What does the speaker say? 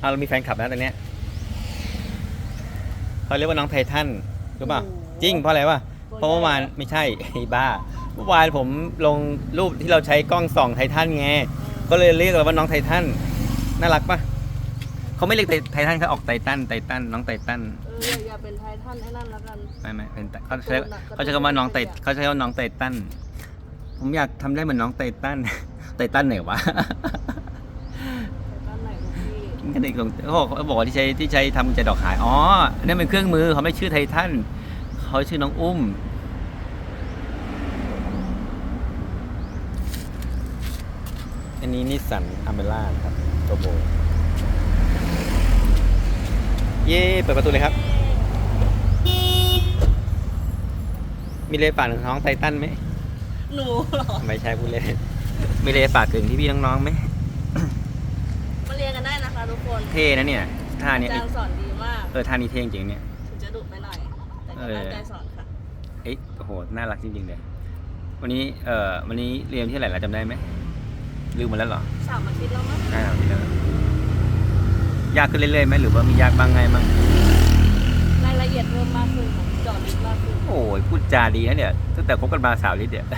เอาเรามีแฟนคลับแล้วตอนเนี้ยเขาเรียกว่าน้องไททันรู้ป่ะโอ้โหจริงเพราะอะไรวะตัวเพราะเมื่อวานไม่ใช่ ไอ้บ้า เมื่อวานผมลงรูปที่เราใช้กล้องส่องไททันไง ก็เลยเรียกเราว่าน้องไททันน่ารักปะเขาไม่เรียกไททันเขาออกไททันไททันน้องไททันเอออย่าเป็นไททันไอ้นั่นแล้วกัน ไม่ไม่เป็นเขาใช้เขาใช้คำว่าน้องไทเขาใช้คำว่าน้องไททันผมอยากทำได้เหมือนน้องไททันไททันไหนวะไททันไหนลู กพี่ก็เด็กลงเขาบอกเขาบอกว่าที่ใช้ที่ใช้ทำกุญแจดอกขายอ๋ออันนั่นเป็นเครื่องมือเขาไม่ชื่อไททันเขาชื่อน้องอุ้มอันนี้นิสสันอเมร่าครับโตโบเย้เปิดประตูเลยครับ มีเลยฝากถึงน้องไททันไหมหนูเหรอไม่ใช่พูดเล่นมีเลยฝากถึงพี่พี่ๆน้องๆไหม มาเรียนกันได้นะคะ ทุกคนเท่นะเนี่ยท่าอาเนี้ยจารย์สอนดีมาก เออท่านี้เท่จริงๆเนี่ย ถึงจะดุไปหน่อย แต่ก็เออตั้งใจสอนค่ะ เอ้ยโอ้โหน่ารักจริงๆเลย วันนี้เอ่อวันนี้เรียนที่ไหนเราจำได้ไหมลืมหมดแล้วเหรอสามอาทิตย์แล้วมั้งอ่าไม่ได้แล้วยากขึ้นเรื่อยๆไหมหรือว่ามียากบ้างไงบ้างรายละเอียดเพิ่มมากขึ้นค่ะเจอดลึกมากขึ้น โอ้ยพูดจาดีนะเนี่ยตั้งแต่คบกันมาสาวลิตรเนี่ยอะไป